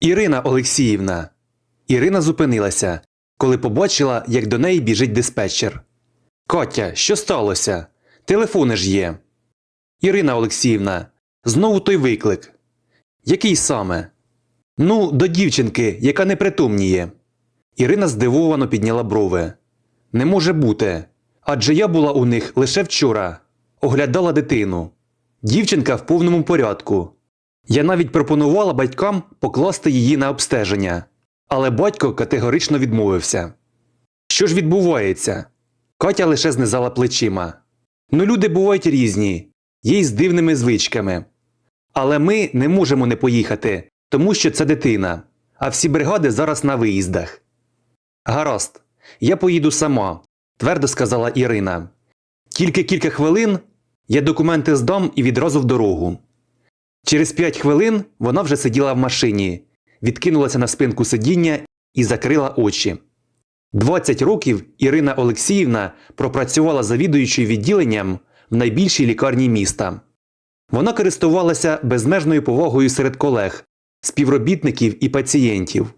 Ірина Олексіївна. Ірина зупинилася, коли побачила, як до неї біжить диспетчер. Катя, що сталося? Телефони ж є. Ірина Олексіївна, знову той виклик. Який саме? Ну, до дівчинки, яка непритомніє. Ірина здивовано підняла брови. Не може бути. Адже я була у них лише вчора, оглядала дитину. Дівчинка в повному порядку. Я навіть пропонувала батькам покласти її на обстеження, але батько категорично відмовився. Що ж відбувається? Катя лише знизала плечима. Ну, люди бувають різні, є й з дивними звичками. Але ми не можемо не поїхати, тому що це дитина, а всі бригади зараз на виїздах. Гаразд, я поїду сама, твердо сказала Ірина. Тільки кілька хвилин я документи здам і відразу в дорогу. Через п'ять хвилин вона вже сиділа в машині, відкинулася на спинку сидіння і закрила очі. 20 років Ірина Олексіївна пропрацювала завідуючою відділенням в найбільшій лікарні міста. Вона користувалася безмежною повагою серед колег, співробітників і пацієнтів.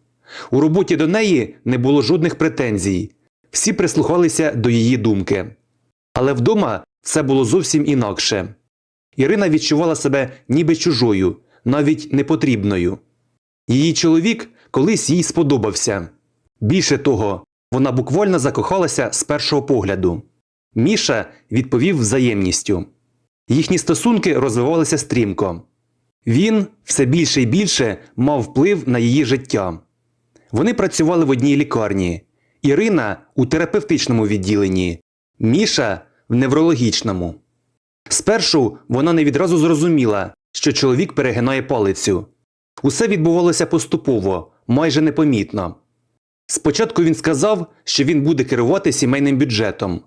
У роботі до неї не було жодних претензій, всі прислухалися до її думки. Але вдома все було зовсім інакше. Ірина відчувала себе ніби чужою, навіть непотрібною. Її чоловік колись їй сподобався. Більше того, вона буквально закохалася з першого погляду. Міша відповів взаємністю. Їхні стосунки розвивалися стрімко. Він все більше і більше мав вплив на її життя. Вони працювали в одній лікарні. Ірина у терапевтичному відділенні, Міша в неврологічному. Спершу вона не відразу зрозуміла, що чоловік перегинає палицю. Усе відбувалося поступово, майже непомітно. Спочатку він сказав, що він буде керувати сімейним бюджетом.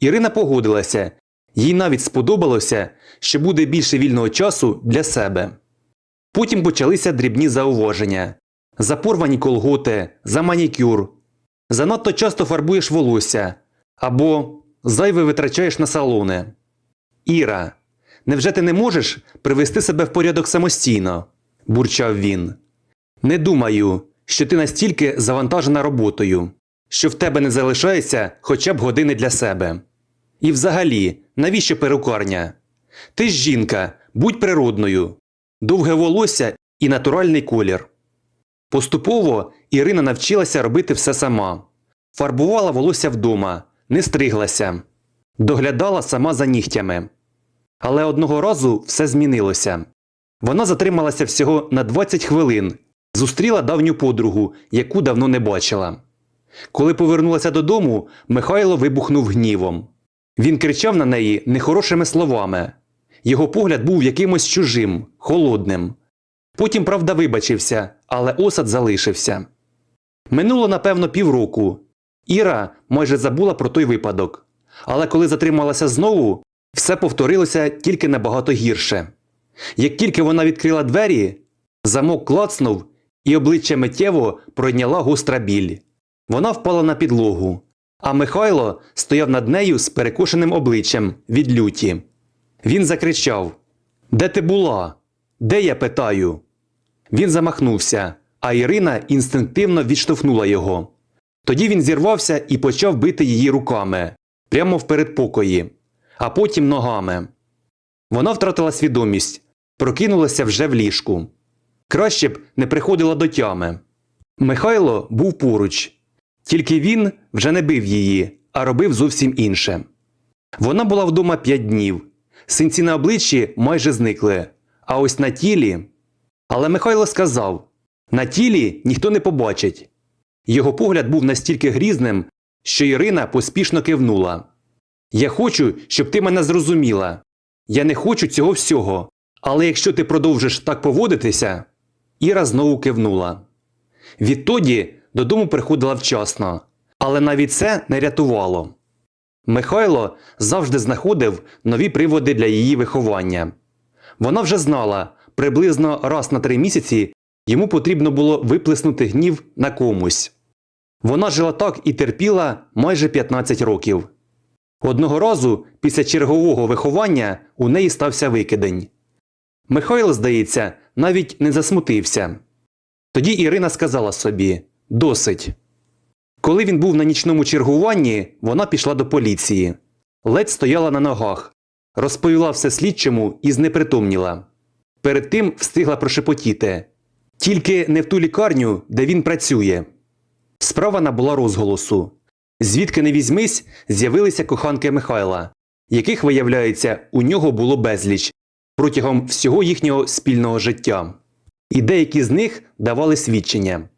Ірина погодилася, їй навіть сподобалося, що буде більше вільного часу для себе. Потім почалися дрібні зауваження за порвані колготи, за манікюр. Занадто часто фарбуєш волосся або зайве витрачаєш на салони. Іра, невже ти не можеш привести себе в порядок самостійно? бурчав він. Не думаю, що ти настільки завантажена роботою, що в тебе не залишається хоча б години для себе. І взагалі, навіщо перукарня? Ти ж жінка, будь природною, довге волосся і натуральний колір. Поступово Ірина навчилася робити все сама. Фарбувала волосся вдома, не стриглася, доглядала сама за нігтями. Але одного разу все змінилося. Вона затрималася всього на 20 хвилин, зустріла давню подругу, яку давно не бачила. Коли повернулася додому, Михайло вибухнув гнівом. Він кричав на неї нехорошими словами. Його погляд був якимось чужим, холодним. Потім, правда, вибачився, але осад залишився. Минуло, напевно, півроку. Іра майже забула про той випадок. Але коли затрималася знову, все повторилося тільки набагато гірше. Як тільки вона відкрила двері, замок клацнув, і обличчя миттєво пройняла гостра біль. Вона впала на підлогу, а Михайло стояв над нею з перекошеним обличчям від люті. Він закричав: Де ти була? Де я питаю? Він замахнувся, а Ірина інстинктивно відштовхнула його. Тоді він зірвався і почав бити її руками прямо в передпокої, а потім ногами. Вона втратила свідомість, прокинулася вже в ліжку. Краще б не приходила до тями. Михайло був поруч, тільки він вже не бив її, а робив зовсім інше. Вона була вдома п'ять днів. Синці на обличчі майже зникли, а ось на тілі. Але Михайло сказав на тілі ніхто не побачить. Його погляд був настільки грізним, що Ірина поспішно кивнула. Я хочу, щоб ти мене зрозуміла. Я не хочу цього всього. Але якщо ти продовжиш так поводитися. Іра знову кивнула. Відтоді додому приходила вчасно, але навіть це не рятувало. Михайло завжди знаходив нові приводи для її виховання. Вона вже знала, приблизно раз на три місяці йому потрібно було виплеснути гнів на комусь. Вона жила так і терпіла майже 15 років. Одного разу після чергового виховання у неї стався викидень. Михайло, здається, навіть не засмутився. Тоді Ірина сказала собі досить. Коли він був на нічному чергуванні, вона пішла до поліції. Ледь стояла на ногах, розповіла все слідчому і знепритомніла. Перед тим встигла прошепотіти тільки не в ту лікарню, де він працює. Справа набула розголосу. Звідки не візьмись, з'явилися коханки Михайла, яких, виявляється, у нього було безліч протягом всього їхнього спільного життя. І деякі з них давали свідчення.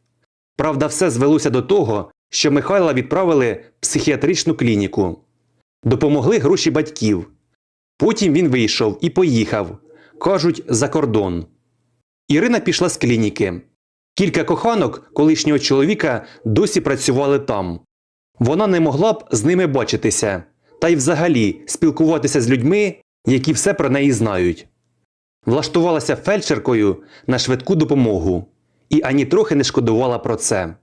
Правда, все звелося до того, що Михайла відправили в психіатричну клініку. Допомогли гроші батьків. Потім він вийшов і поїхав, кажуть, за кордон. Ірина пішла з клініки. Кілька коханок колишнього чоловіка досі працювали там. Вона не могла б з ними бачитися, та й взагалі спілкуватися з людьми, які все про неї знають. Влаштувалася фельдшеркою на швидку допомогу і ані трохи не шкодувала про це.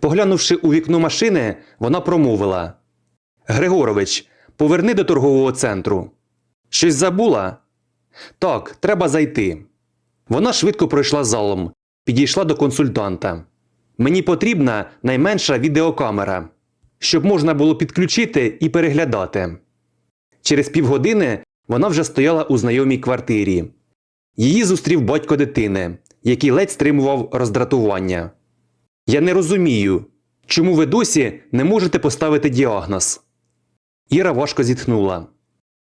Поглянувши у вікно машини, вона промовила Григорович, поверни до торгового центру. Щось забула? Так, треба зайти. Вона швидко пройшла залом, підійшла до консультанта. Мені потрібна найменша відеокамера, щоб можна було підключити і переглядати. Через півгодини вона вже стояла у знайомій квартирі. Її зустрів батько дитини, який ледь стримував роздратування. Я не розумію, чому ви досі не можете поставити діагноз. Іра важко зітхнула.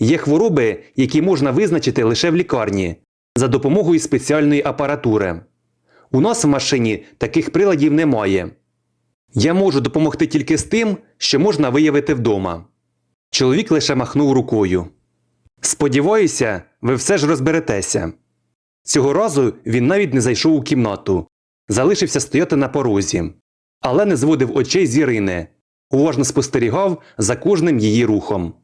Є хвороби, які можна визначити лише в лікарні за допомогою спеціальної апаратури. У нас в машині таких приладів немає. Я можу допомогти тільки з тим, що можна виявити вдома. Чоловік лише махнув рукою. Сподіваюся, ви все ж розберетеся. Цього разу він навіть не зайшов у кімнату, залишився стояти на порозі, але не зводив очей з Ірини, уважно спостерігав за кожним її рухом.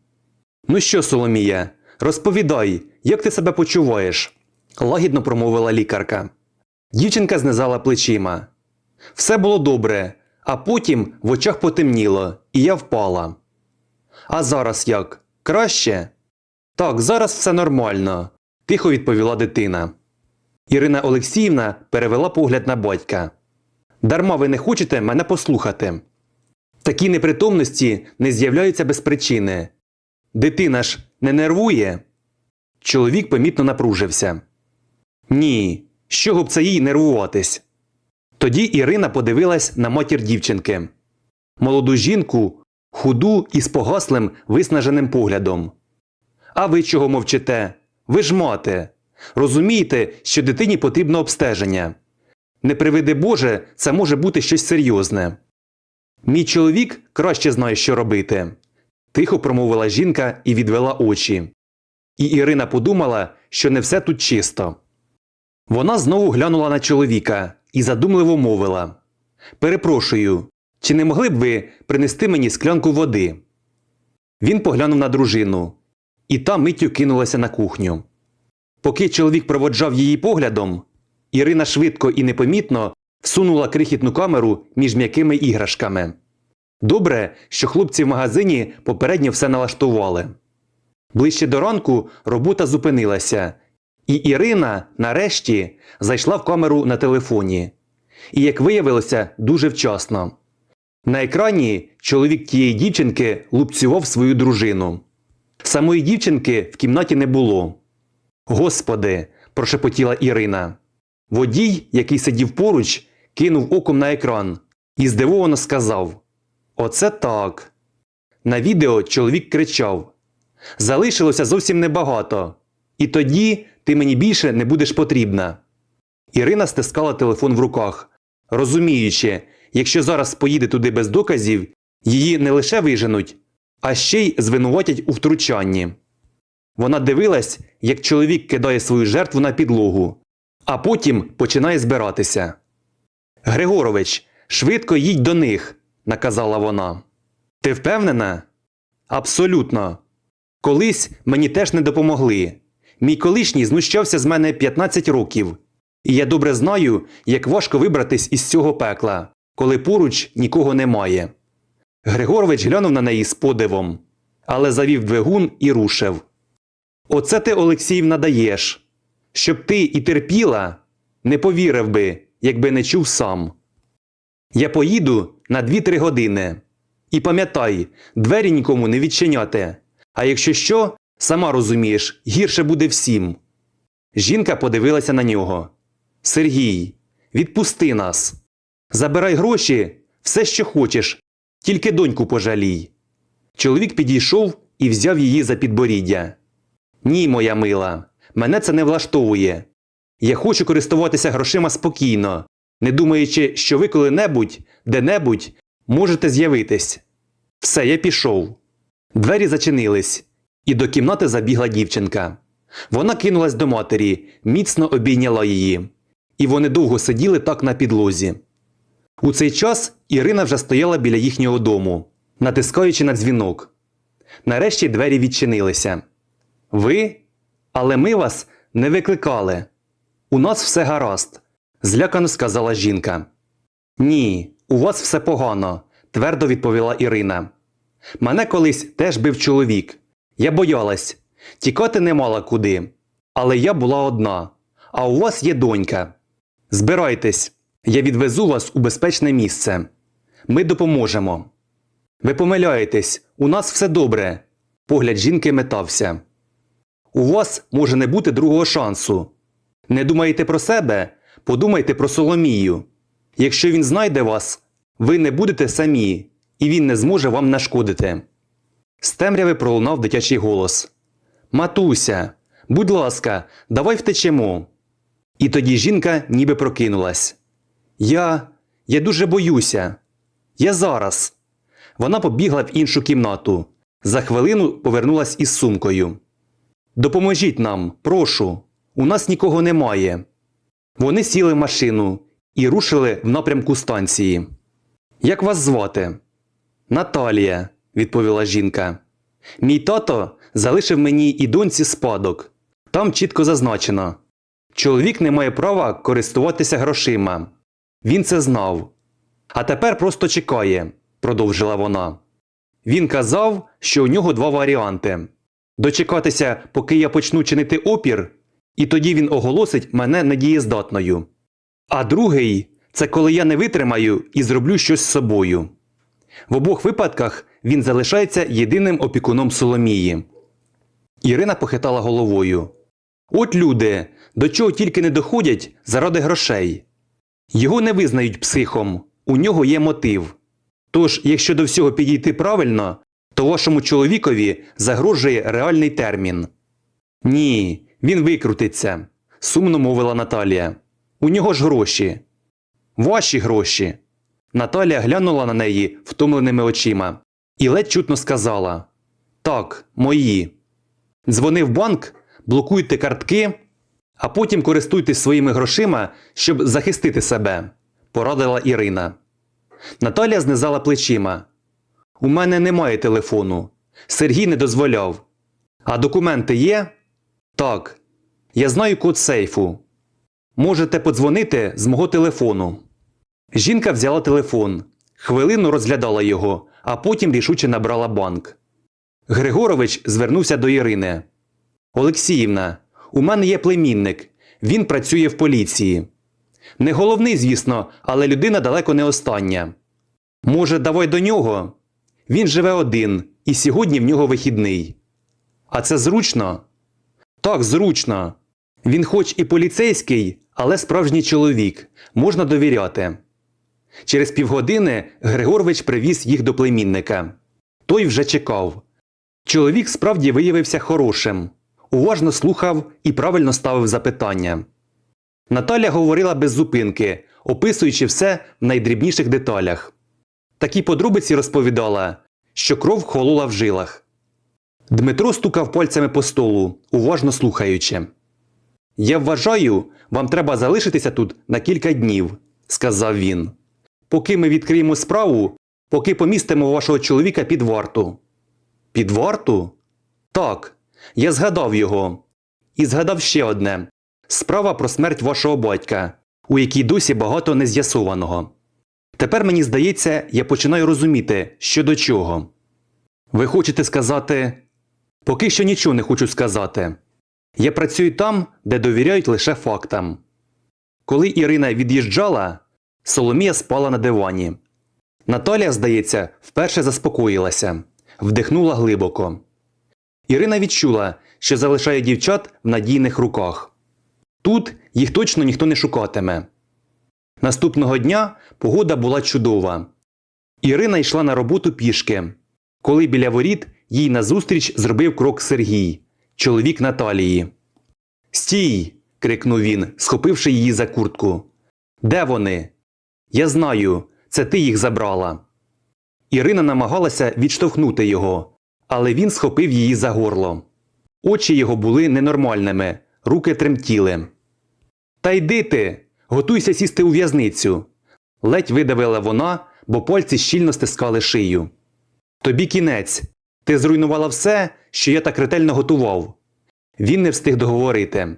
Ну що, Соломія, розповідай, як ти себе почуваєш? лагідно промовила лікарка. Дівчинка знизала плечима. Все було добре, а потім в очах потемніло, і я впала. А зараз як? Краще? Так, зараз все нормально, тихо відповіла дитина. Ірина Олексіївна перевела погляд на батька. Дарма ви не хочете мене послухати. Такі непритомності не з'являються без причини. Дитина ж не нервує. Чоловік помітно напружився. Ні, з чого б це їй нервуватись? Тоді Ірина подивилась на матір дівчинки. Молоду жінку, худу і з погаслим виснаженим поглядом. А ви чого мовчите? Ви ж мати. Розумієте, що дитині потрібно обстеження. Не приведи Боже, це може бути щось серйозне. Мій чоловік краще знає, що робити. Тихо промовила жінка і відвела очі. І Ірина подумала, що не все тут чисто. Вона знову глянула на чоловіка і задумливо мовила Перепрошую, чи не могли б ви принести мені склянку води? Він поглянув на дружину, і та миттю кинулася на кухню. Поки чоловік проводжав її поглядом, Ірина швидко і непомітно всунула крихітну камеру між м'якими іграшками. Добре, що хлопці в магазині попередньо все налаштували. Ближче до ранку робота зупинилася, і Ірина, нарешті, зайшла в камеру на телефоні. І, як виявилося, дуже вчасно. На екрані чоловік тієї дівчинки лупцював свою дружину. Самої дівчинки в кімнаті не було. Господи, прошепотіла Ірина. Водій, який сидів поруч, кинув оком на екран і здивовано сказав: Оце так. На відео чоловік кричав: Залишилося зовсім небагато. І тоді ти мені більше не будеш потрібна. Ірина стискала телефон в руках, розуміючи, якщо зараз поїде туди без доказів, її не лише виженуть, а ще й звинуватять у втручанні. Вона дивилась, як чоловік кидає свою жертву на підлогу, а потім починає збиратися. Григорович, швидко їдь до них, наказала вона. Ти впевнена? Абсолютно. Колись мені теж не допомогли. Мій колишній знущався з мене 15 років, і я добре знаю, як важко вибратись із цього пекла, коли поруч нікого немає. Григорович глянув на неї з подивом, але завів двигун і рушив. Оце ти, Олексіївна, даєш. Щоб ти і терпіла, не повірив би, якби не чув сам. Я поїду на 2-3 години. І пам'ятай, двері нікому не відчиняти. А якщо що, сама розумієш, гірше буде всім. Жінка подивилася на нього. Сергій, відпусти нас. Забирай гроші, все, що хочеш, тільки доньку пожалій. Чоловік підійшов і взяв її за підборіддя. Ні, моя мила, мене це не влаштовує. Я хочу користуватися грошима спокійно, не думаючи, що ви коли-небудь, де-небудь можете з'явитись. Все, я пішов. Двері зачинились, і до кімнати забігла дівчинка. Вона кинулась до матері, міцно обійняла її, і вони довго сиділи так на підлозі. У цей час Ірина вже стояла біля їхнього дому, натискаючи на дзвінок. Нарешті двері відчинилися. Ви? Але ми вас не викликали. У нас все гаразд, злякано сказала жінка. Ні, у вас все погано, твердо відповіла Ірина. Мене колись теж бив чоловік. Я боялась, тікати не мала куди. Але я була одна, а у вас є донька. Збирайтесь, я відвезу вас у безпечне місце. Ми допоможемо. Ви помиляєтесь, у нас все добре. Погляд жінки метався. У вас може не бути другого шансу. Не думаєте про себе, подумайте про Соломію. Якщо він знайде вас, ви не будете самі, і він не зможе вам нашкодити. З темряви пролунав дитячий голос Матуся, будь ласка, давай втечемо. І тоді жінка ніби прокинулась. Я. я дуже боюся. Я зараз. Вона побігла в іншу кімнату. За хвилину повернулась із сумкою. Допоможіть нам, прошу. У нас нікого немає. Вони сіли в машину і рушили в напрямку станції. Як вас звати? Наталія, відповіла жінка. Мій тато залишив мені і доньці спадок. Там чітко зазначено. Чоловік не має права користуватися грошима. Він це знав. А тепер просто чекає, продовжила вона. Він казав, що у нього два варіанти: дочекатися, поки я почну чинити опір, і тоді він оголосить мене недієздатною. А другий це коли я не витримаю і зроблю щось з собою. В обох випадках він залишається єдиним опікуном Соломії. Ірина похитала головою. От люди, до чого тільки не доходять заради грошей. Його не визнають психом, у нього є мотив. Тож, якщо до всього підійти правильно, то вашому чоловікові загрожує реальний термін. Ні, він викрутиться, сумно мовила Наталія. У нього ж гроші. Ваші гроші. Наталія глянула на неї втомленими очима і ледь чутно сказала: Так, мої. Дзвони в банк, блокуйте картки, а потім користуйтесь своїми грошима, щоб захистити себе, порадила Ірина. Наталія знизала плечима. У мене немає телефону. Сергій не дозволяв. А документи є? Так. Я знаю код сейфу. Можете подзвонити з мого телефону. Жінка взяла телефон, хвилину розглядала його, а потім рішуче набрала банк. Григорович звернувся до Ірини. Олексіївна, у мене є племінник. Він працює в поліції. Не головний, звісно, але людина далеко не остання. Може, давай до нього? Він живе один, і сьогодні в нього вихідний. А це зручно? Так, зручно. Він хоч і поліцейський, але справжній чоловік, можна довіряти. Через півгодини Григорович привіз їх до племінника. Той вже чекав. Чоловік справді виявився хорошим, уважно слухав і правильно ставив запитання. Наталя говорила без зупинки, описуючи все в найдрібніших деталях. Такі подробиці розповідала, що кров холола в жилах. Дмитро стукав пальцями по столу, уважно слухаючи. Я вважаю, вам треба залишитися тут на кілька днів, сказав він. Поки ми відкриємо справу, поки помістимо вашого чоловіка під варту. Під варту? Так, я згадав його. І згадав ще одне справа про смерть вашого батька, у якій досі багато нез'ясованого. Тепер мені здається, я починаю розуміти, що до чого. Ви хочете сказати. Поки що нічого не хочу сказати. Я працюю там, де довіряють лише фактам. Коли Ірина від'їжджала, Соломія спала на дивані. Наталія, здається, вперше заспокоїлася, вдихнула глибоко. Ірина відчула, що залишає дівчат в надійних руках. Тут їх точно ніхто не шукатиме. Наступного дня погода була чудова. Ірина йшла на роботу пішки, коли біля воріт їй назустріч зробив крок Сергій, чоловік Наталії. Стій. крикнув він, схопивши її за куртку. Де вони? Я знаю, це ти їх забрала. Ірина намагалася відштовхнути його, але він схопив її за горло. Очі його були ненормальними, руки тремтіли. Та йди ти, готуйся сісти у в'язницю. Ледь видавила вона, бо пальці щільно стискали шию. Тобі кінець. Ти зруйнувала все, що я так ретельно готував. Він не встиг договорити.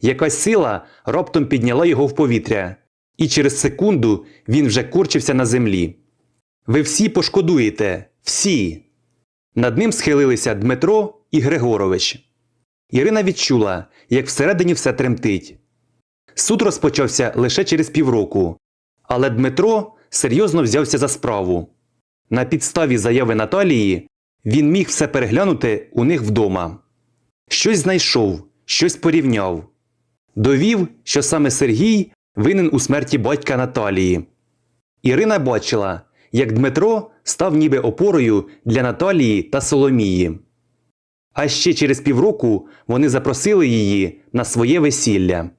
Якась сила раптом підняла його в повітря, і через секунду він вже курчився на землі. Ви всі пошкодуєте, всі. Над ним схилилися Дмитро і Григорович. Ірина відчула, як всередині все тремтить. Суд розпочався лише через півроку, але Дмитро серйозно взявся за справу. На підставі заяви Наталії він міг все переглянути у них вдома. Щось знайшов, щось порівняв. Довів, що саме Сергій винен у смерті батька Наталії. Ірина бачила, як Дмитро став ніби опорою для Наталії та Соломії. А ще через півроку вони запросили її на своє весілля.